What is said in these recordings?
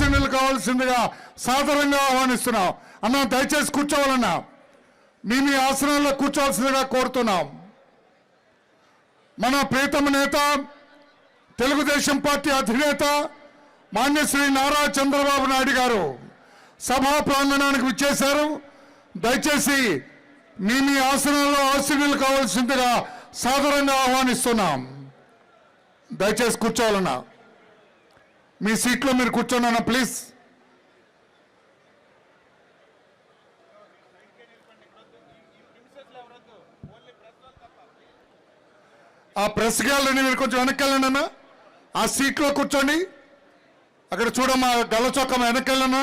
ఆశీనులు కావాల్సిందిగా సాదరంగా ఆహ్వానిస్తున్నాం. అన్న దయచేసి కూర్చోవాలన్నా. మీ మీ ఆసనాల్లో కూర్చోవాల్సిందిగా కోరుతున్నాం. మన ప్రీతమ నేత తెలుగుదేశం పార్టీ అధినేత మాన్యశ్రీ నారా చంద్రబాబు నాయుడు గారు సభా ప్రాంగణానికి విచ్చేశారు. దయచేసి మీ మీ ఆసనాల్లో ఆశీనులు కావాల్సిందిగా సాదరంగా ఆహ్వానిస్తున్నాం. దయచేసి కూర్చోవాలన్నా. మీ సీట్లో మీరు కూర్చోనన్నా ప్లీజ్. ఆ ప్రెస్ గ్యాలరీని మీరు కొంచెం వెనక్కి వెళ్ళండి అన్న. ఆ సీట్లో కూర్చోండి. అక్కడ చూడమ్మా గల్ల చొక్క వెనక్కి వెళ్ళన్నా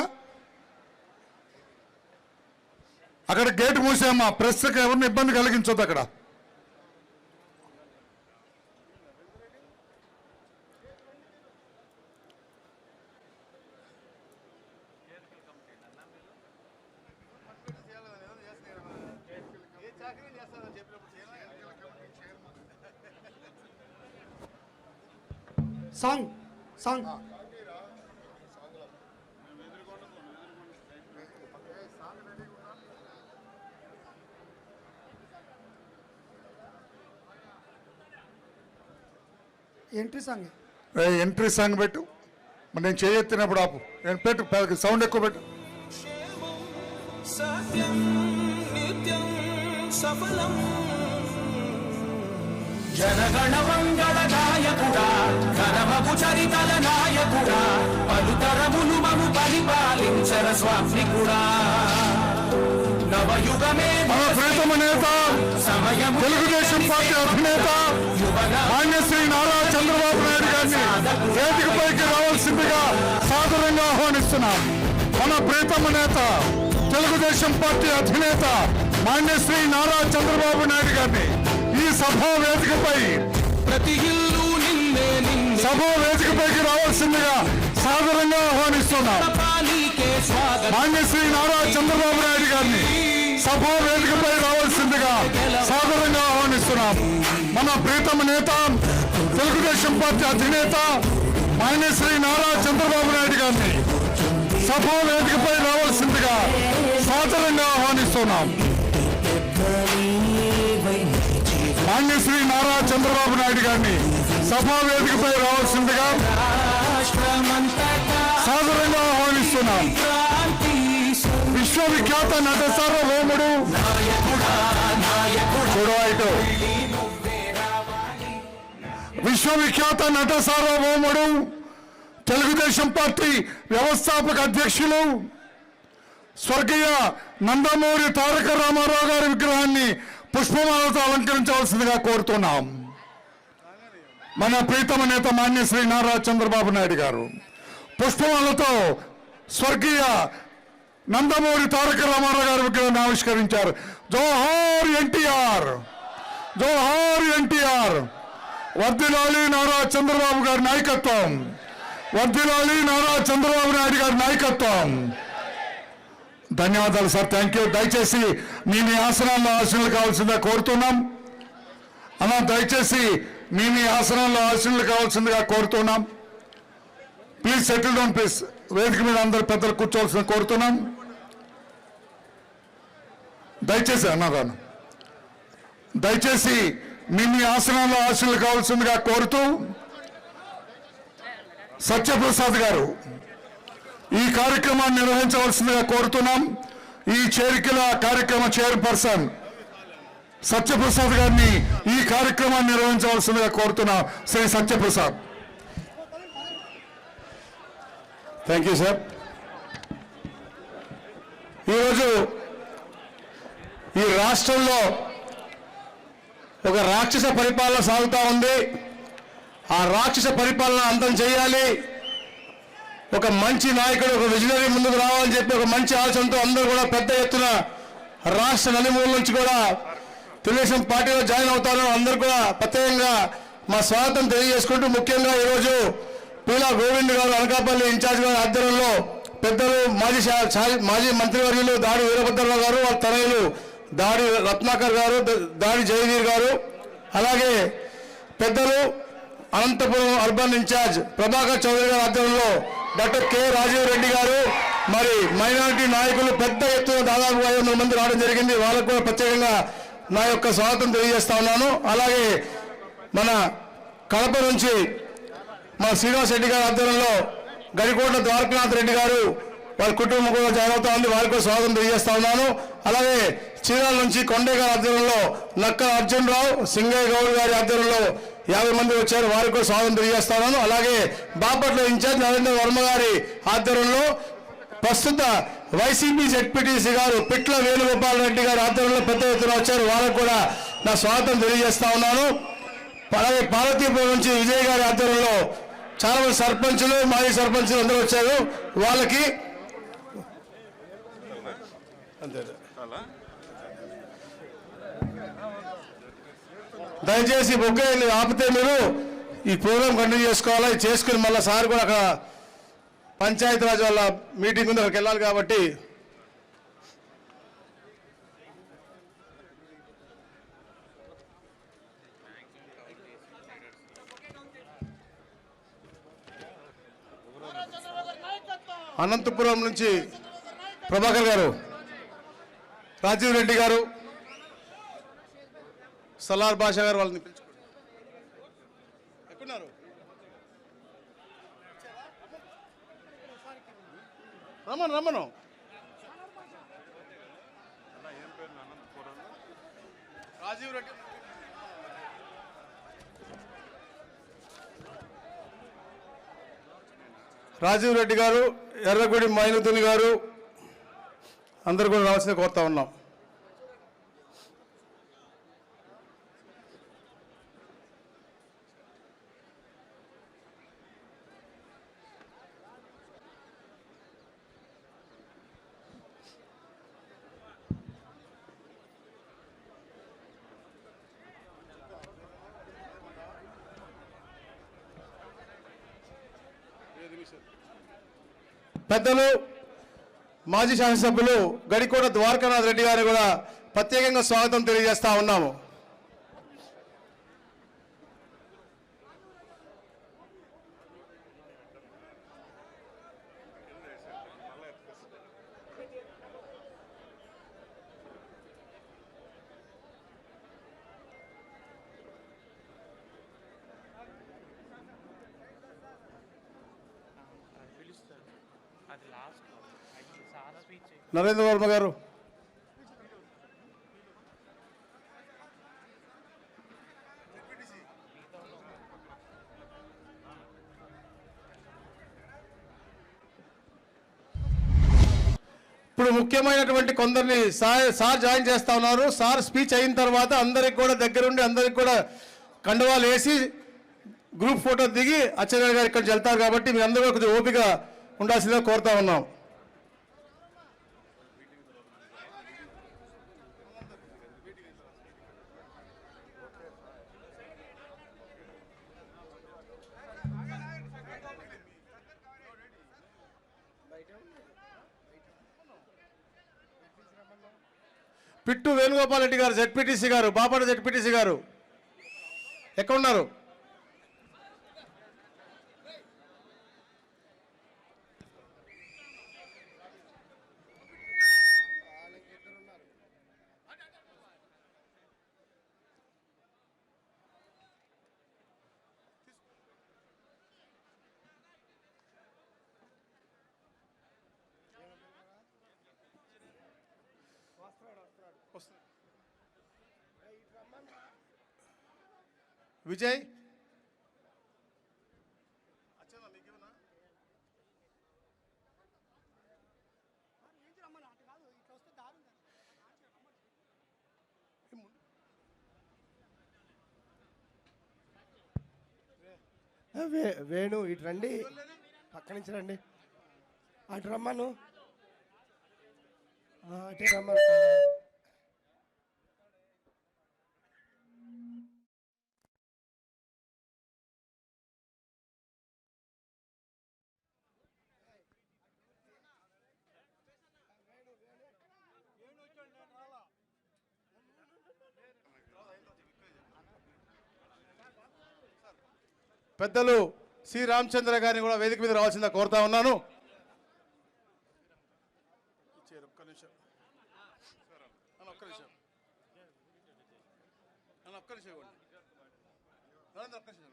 అక్కడ గేట్ మూసేయమ్మా ప్రెస్కి ఎవరిని ఇబ్బంది కలిగించొద్దు అక్కడ song song entry song entry song పెట్టు. మరి నేను చేయెత్తినప్పుడు ఆపు. నేను పెట్టు సౌండ్ ఎక్కువ పెట్టు. సఫలం జనగణ మంగళ నాయకుడా ఘనమగు చరితల నాయకుడా పలుతరములు మము పరిపాలించర స్వామికుడా నవయుగమే ప్రీతమ నేత సమయము తెలుగుదేశం పార్టీ అధినేత మాన్యశ్రీ నారా చంద్రబాబు నాయుడు గారిని వేదికపైకి రావాల్సిందిగా సాదరంగా ఆహ్వానిస్తున్నాం. మన ప్రీతమ నేత తెలుగుదేశం పార్టీ అధినేత మాన్యశ్రీ నారా చంద్రబాబు నాయుడు గారిని ఈ సభా వేదికపై ప్రతి ఇల్లు సభ వేదికపైకి రావాల్సిందిగా సాదరంగా ఆహ్వానిస్తున్నాం. మాన్యశ్రీ నారా చంద్రబాబు నాయుడు గారిని సభ వేదికపై రావాల్సిందిగా సాదరంగా ఆహ్వానిస్తున్నాం. మన ప్రీతమ నేత తెలుగుదేశం పార్టీ అధినేత మాన్యశ్రీ నారా చంద్రబాబు నాయుడు గారిని సభ వేదికపై రావాల్సిందిగా సాదరంగా ఆహ్వానిస్తున్నాం. మాన్యశ్రీ నారా చంద్రబాబు నాయుడు గారిని సభా వేదికపై రావాల్సిందిగా సాదరంగా ఆహ్వానిస్తున్నాం. విశ్వవిఖ్యాత నట సార్వభౌముడు విశ్వవిఖ్యాత నట సార్వభౌముడు తెలుగుదేశం పార్టీ వ్యవస్థాపక అధ్యక్షులు స్వర్గీయ నందమూరి తారక రామారావు గారి విగ్రహాన్ని పుష్పమాలతో అలంకరించవలసిందిగా కోరుతున్నాం. మన ప్రీతమ నేత మాన్య శ్రీ నారా చంద్రబాబు నాయుడు గారు. పుష్పమాలతో స్వర్గీయ నందమూరి తారక రామారావు గారి విగ్రహాన్ని ఆవిష్కరించారు. జోహార్ ఎన్టీఆర్! జోహార్ ఎన్టీఆర్! వర్ధిలాలి నారా చంద్రబాబు గారి నాయకత్వం! వర్ధిలాలి నారా చంద్రబాబు నాయుడు గారి నాయకత్వం! ధన్యవాదాలు సార్ థ్యాంక్ యూ. దయచేసి మీ మీ ఆసనాల్లో ఆశీనులు కావాల్సిందిగా కోరుతున్నాం. అలా దయచేసి మీ ఈ ఆసనంలో ఆశీనులు కావాల్సిందిగా కోరుతున్నాం. ప్లీజ్ సెటిల్ డౌన్ ప్లీజ్ వేదిక మీద అందరు పెద్దలు కూర్చోవాల్సిన కోరుతున్నాం. దయచేసి అన్నదాను. దయచేసి మీ మీ ఆసనంలో ఆశీనులు కావాల్సిందిగా కోరుతూ సత్యప్రసాద్ గారు ఈ కార్యక్రమాన్ని నిర్వహించవలసిందిగా కోరుతున్నాం. ఈ చేరికల కార్యక్రమ చైర్పర్సన్ సత్యప్రసాద్ గారిని ఈ కార్యక్రమాన్ని నిర్వహించవలసిందిగా కోరుతున్నా Sri Satyaprasad. Thank you sir ఈరోజు ఈ రాష్ట్రంలో ఒక రాక్షస పరిపాలన సాగుతూ ఉంది. ఆ రాక్షస పరిపాలన అంతం చేయాలి. ఒక మంచి నాయకుడు ఒక విజనరీ ముందుకు రావాలని చెప్పి ఒక మంచి ఆలోచనతో అందరూ కూడా పెద్ద ఎత్తున రాష్ట్ర నలుమూల నుంచి కూడా తెలుగుదేశం పార్టీలో జాయిన్ అవుతారని అందరూ కూడా ప్రత్యేకంగా మా స్వాగతం తెలియజేసుకుంటూ ముఖ్యంగా ఈరోజు పీలా గోవింద్ గారు అనకాపల్లి ఇన్ఛార్జ్ గారి ఆధ్వర్యంలో పెద్దలు మాజీ మాజీ మంత్రివర్యులు దాడి వీరభద్రరావు గారు వాళ్ళ తనయులు దాడి రత్నాకర్ గారు దాడి జయవీర్ గారు అలాగే పెద్దలు అనంతపురం అర్బన్ ఇన్ఛార్జ్ ప్రభాకర్ చౌదరి గారి ఆధ్వర్యంలో డాక్టర్ కె రాజీవ్ రెడ్డి గారు మరి మైనారిటీ నాయకులు పెద్ద ఎత్తున దాదాపు ఐదు మంది రావడం జరిగింది. వాళ్ళకు కూడా ప్రత్యేకంగా నా యొక్క స్వాగతం తెలియజేస్తా ఉన్నాను. అలాగే మన కడప నుంచి మా శ్రీనివాస్ రెడ్డి గారి ఆధ్వర్యంలో గడికోట ద్వారకనాథ్ రెడ్డి గారు వారి కుటుంబం కూడా జాగ్రత్త ఉంది. వారికి కూడా స్వాగతం తెలియజేస్తా ఉన్నాను. అలాగే చీరాల నుంచి కొండే గారి ఆధ్వర్యంలో నక్క అర్జున్ రావు సింగయ్య గౌడ్ గారి ఆధ్వర్యంలో యాభై మంది వచ్చారు. వారికి కూడా స్వాగతం తెలియజేస్తా ఉన్నాను. అలాగే బాపట్ల ఇన్ఛార్జ్ నరేంద్ర వర్మ గారి ఆధ్వర్యంలో ప్రస్తుత వైసీపీ జెడ్పీటీసీ గారు పిట్ల వేణుగోపాల్ రెడ్డి గారు ఆధ్వర్యంలో పెద్ద ఎత్తున వచ్చారు. వాళ్ళకు కూడా నా స్వాగతం తెలియజేస్తా ఉన్నాను. అలాగే పార్వతీపురం నుంచి విజయ్ గారి ఆధ్వర్యంలో చాలా మంది సర్పంచులు మాజీ సర్పంచులు అందరూ వచ్చారు. వాళ్ళకి దయచేసి బొగ్గ ఆపితే మీరు ఈ ప్రోగ్రాం కంటిన్యూ చేసుకోవాలి. చేసుకుని మళ్ళీ సార్ కూడా అక్కడ పంచాయతీరాజ్ వాళ్ళ మీటింగ్ ఉంది అక్కడికి వెళ్ళాలి కాబట్టి. అనంతపురం నుంచి ప్రభాకర్ గారు రాజీవ్ రెడ్డి గారు సలార్ బాషా గారు వాళ్ళని రమ్మను రమ్మను. రాజీవ్ రెడ్డి. రాజీవ్ రెడ్డి గారు ఎర్రగుడి మైనుతుని గారు అందరు కూడా రావాల్సింది కోరుతా ఉన్నాం. పెద్దలు మాజీ శాసనసభ్యులు గడికోట ద్వారకానాథ్ రెడ్డి గారిని కూడా ప్రత్యేకంగా స్వాగతం తెలియజేస్తా ఉన్నాము. నరేంద్ర వర్మ గారు. ఇప్పుడు ముఖ్యమైనటువంటి కొందరిని సార్ సార్ జాయిన్ చేస్తా ఉన్నారు. సార్ స్పీచ్ అయిన తర్వాత అందరికి కూడా దగ్గరుండి అందరికి కూడా కండువాలు వేసి గ్రూప్ ఫోటో దిగి అచ్చెన్నాయుడు గారు ఇక్కడికి వెళ్తారు కాబట్టి మీ అందరూ కొంచెం ఓపిక ఉండాల్సిందే కోరుతా ఉన్నాం. పిట్టు వేణుగోపాల్ రెడ్డి గారు జెడ్పీటీసీ గారు బాపట జెడ్పీటీసీ గారు ఎక్కడున్నారు? విజయ్. వే- వేణు ఇటు రండి. పక్క నుంచి రండి. అటు రమ్మను. అటు రమ్మను. పెద్దలు సి రామచంద్ర గారిని కూడా వేదిక మీద రావాల్సిందా కోరుతా ఉన్నాను. ఒక్క నిమిషం.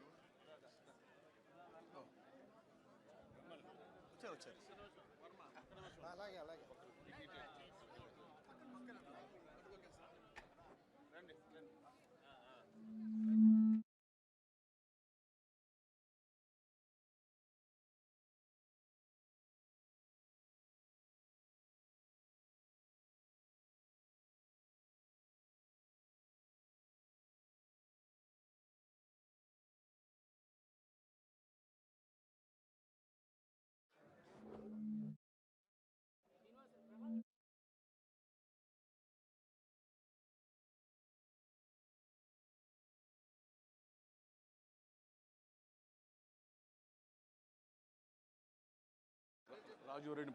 రాజీవ్ రెడ్డి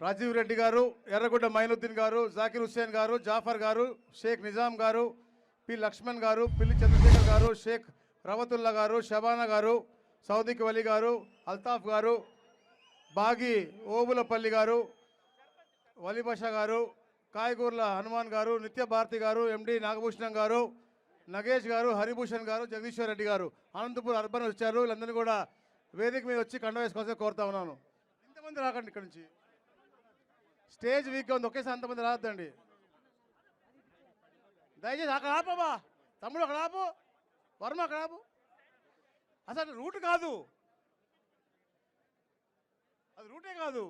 రాజీవ్ రెడ్డి గారు ఎర్రగుడ్డ మైనుద్దీన్ గారు జాకిర్ హుస్సేన్ గారు జాఫర్ గారు షేక్ నిజాం గారు పి లక్ష్మణ్ గారు పిల్లి చంద్రశేఖర్ గారు షేక్ రవతుల్లా గారు షబానా గారు సౌదిక్ వలి గారు అల్తాఫ్ గారు బాగి ఓబులపల్లి గారు వలిభాష గారు కాయగూర్ల హనుమాన్ గారు నిత్య భారతి గారు ఎండి నాగభూషణం గారు నగేష్ గారు హరిభూషణ్ గారు జగదీశ్వర్ రెడ్డి గారు అనంతపూర్ అర్బన్ వచ్చారు. వీళ్ళందరినీ కూడా వేదిక మీద వచ్చి కండ వేసుకోవాల్సి కోరుతా ఉన్నాను. ఇంతమంది రాకండి ఇక్కడ నుంచి. స్టేజ్ వీక్గా ఉంది. ఒకేసారి అంతమంది రావద్దండి దయచేసి అక్కడ ఆపబా తమ్ముడు అక్కడ ఆపు. వర్మ అక్కడ ఆపు. అసలు రూట్ కాదు. అది రూటే కాదు.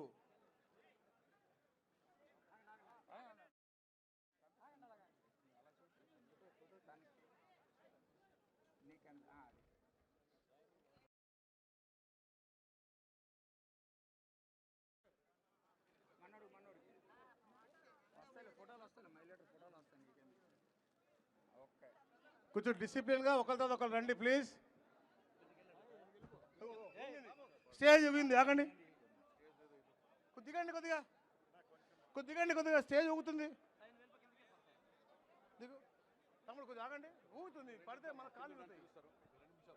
కొంచెం డిసిప్లిన్గా ఒకరి తర్వాత ఒకరు రండి ప్లీజ్ స్టేజ్ ఊగింది ఆగండి. కొద్దిగండి కొద్దిగా. కొద్దిగండి కొద్దిగా. స్టేజ్ ఊగుతుంది. దిగు. తమ్ముడు కొద్దిగా ఆగండి. ఊగుతుంది పడితే మన కాళ్ళు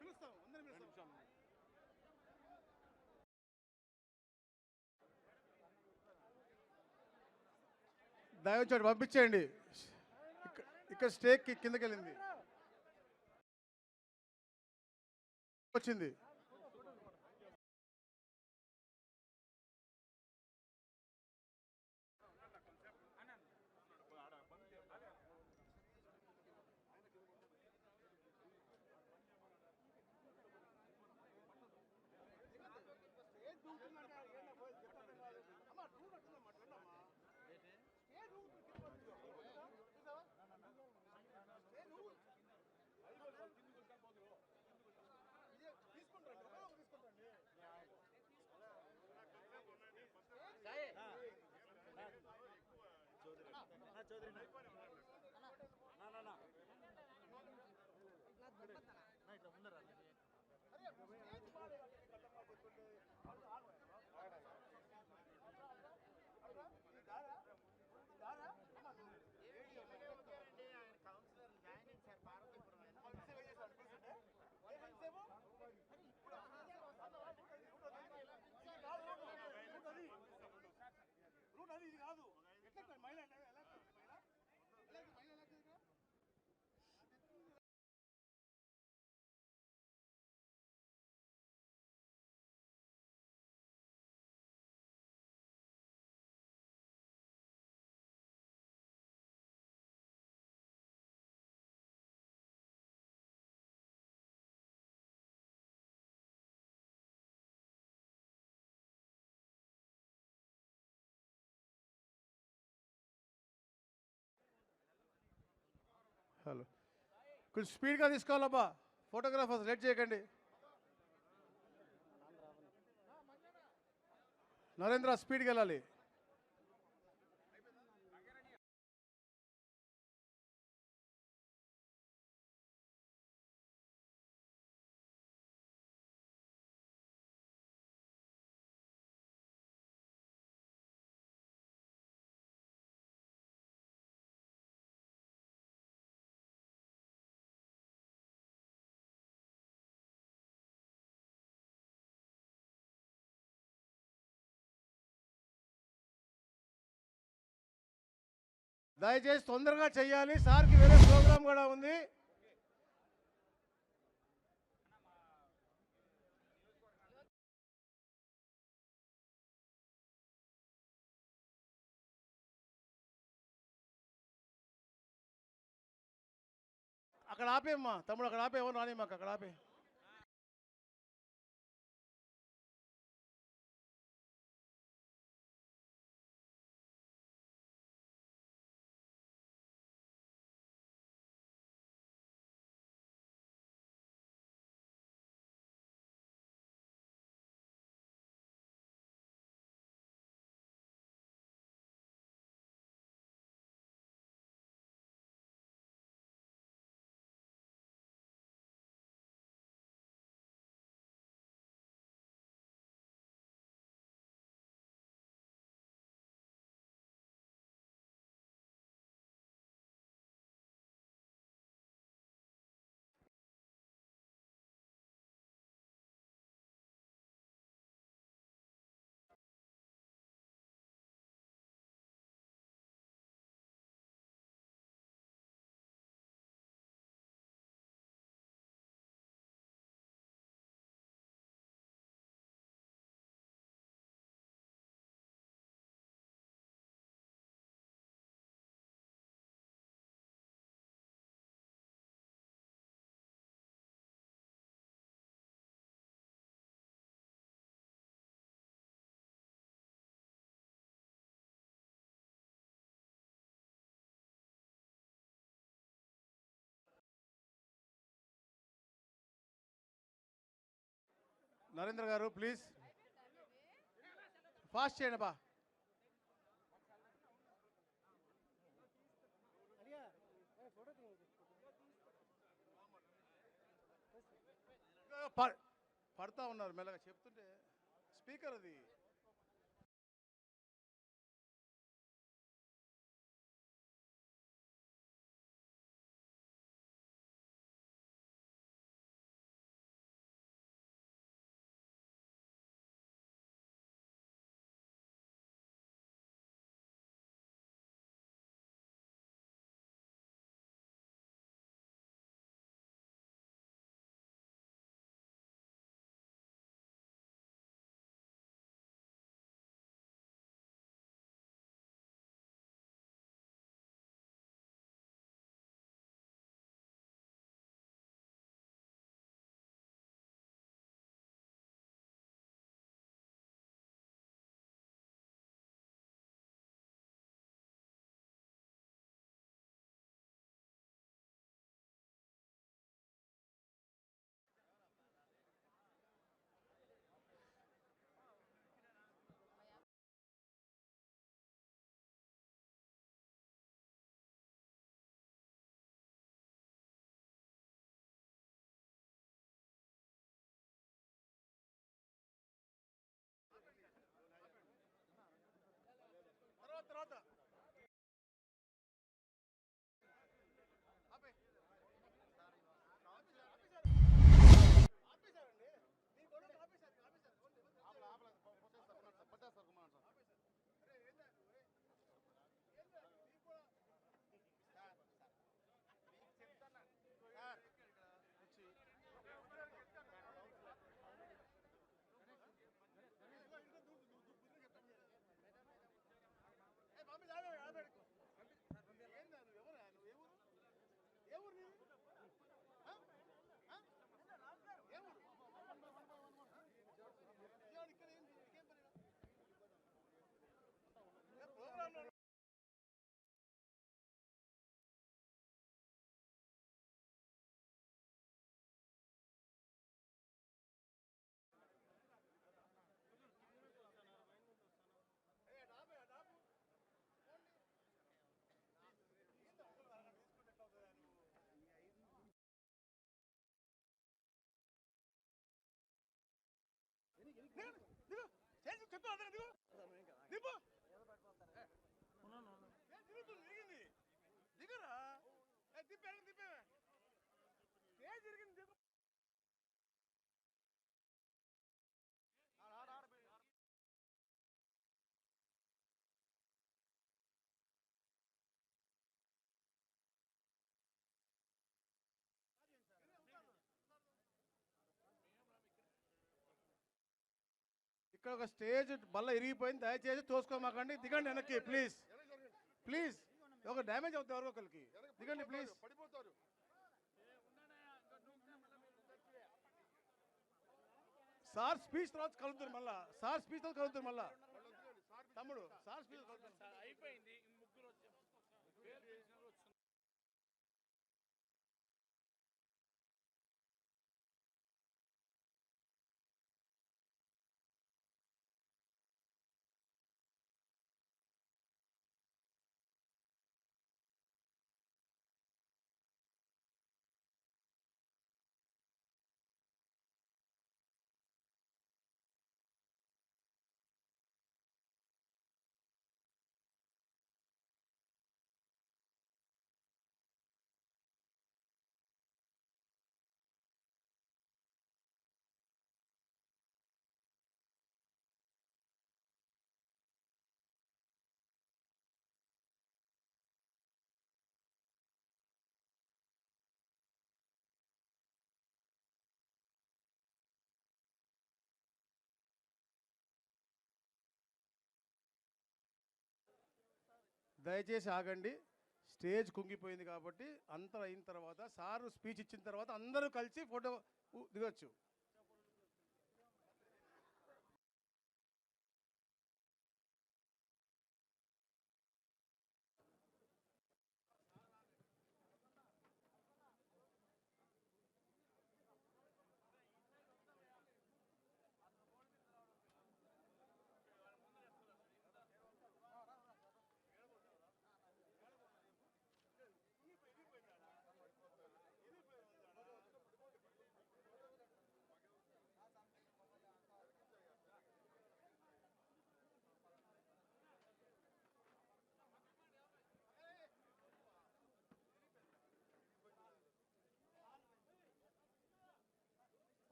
పిలుస్తాం అందరిని పిలుస్తాం. పంపించేయండి. ఇక్కడ స్టేక్ కిందకి వెళ్ళింది వచ్చింది. think they might have hello కొంచెం స్పీడ్గా తీసుకోవాలబ్బా. ఫోటోగ్రాఫర్స్ లేట్ చేయకండి. నరేంద్ర స్పీడ్కి వెళ్ళాలి. దయచేసి తొందరగా చేయాలి సార్కి వేరే ప్రోగ్రామ్ కూడా ఉంది. అక్కడ ఆపేమ్మా తమ్ముడు అక్కడ ఆపేమో ఎవరు అక్కడ ఆపే. నరేంద్ర గారు ప్లీజ్ ఫాస్ట్ చేయండి బా. ప- పడతా ఉన్నారు మెల్లగా చెప్తుంటే స్పీకర్ అది. చేసి చెప్తా దిగు దిగు తిరుగుతుంది దిగింది దిగురా ఏ, తిప్పే ఏ జరిగింది దిగు ఇక్కడ ఒక స్టేజ్ బల్ల ఇరిగిపోయింది దయచేసి తోసుకోమాకండి. దిగండి వెనక్కి ప్లీజ్ ప్లీజ్ ఒక డ్యామేజ్ అవుతుంది ఎవరో ఒకరికి. దిగండి ప్లీజ్ సార్ స్పీచ్ తర్వాత కలుగుతారు మళ్ళా. సార్ స్పీచ్ తర్వాత కలుగుతారు మళ్ళా. తమ్ముడు సార్ స్పీచ్ దయచేసి ఆగండి. స్టేజ్ కుంగిపోయింది కాబట్టి అంత అయిన తర్వాత సార్ స్పీచ్ ఇచ్చిన తర్వాత అందరూ కలిసి ఫోటో దిగొచ్చు.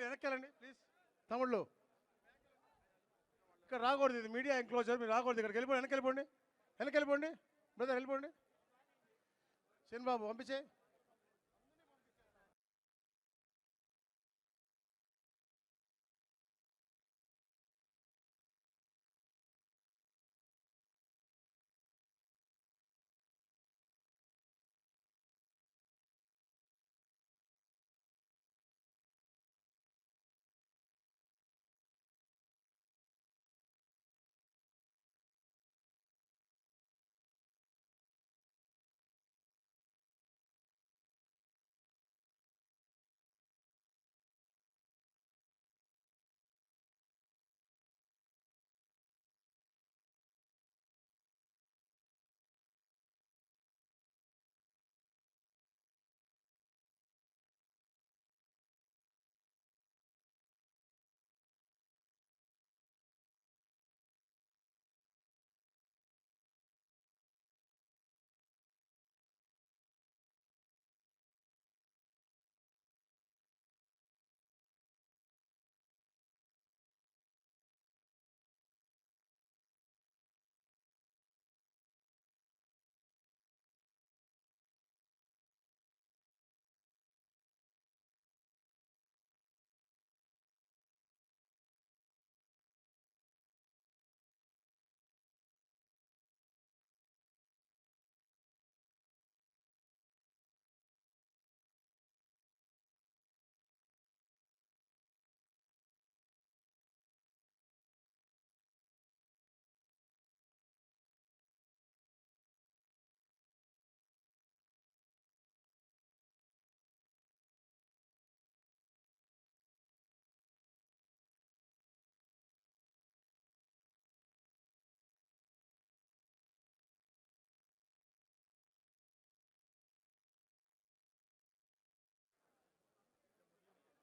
మీరు వెనక్కెళ్ళండి ప్లీజ్ తమ్ముళ్ళు. ఇక్కడ రాకూడదు ఇది మీడియా ఎంక్లోజర్ మీరు రాకూడదు ఇక్కడికి. వెళ్ళిపోండి వెనక్కి వెళ్ళిపోండి. వెనక్కి వెళ్ళిపోండి. బ్రదర్ వెళ్ళిపోండి. చిన్నబాబు బాబు పంపించే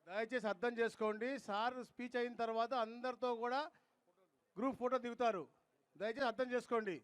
దయచేసి అర్థం చేసుకోండి. సార్ స్పీచ్ అయిన తర్వాత అందరితో కూడా గ్రూప్ ఫోటో దిగుతారు. దయచేసి అర్థం చేసుకోండి.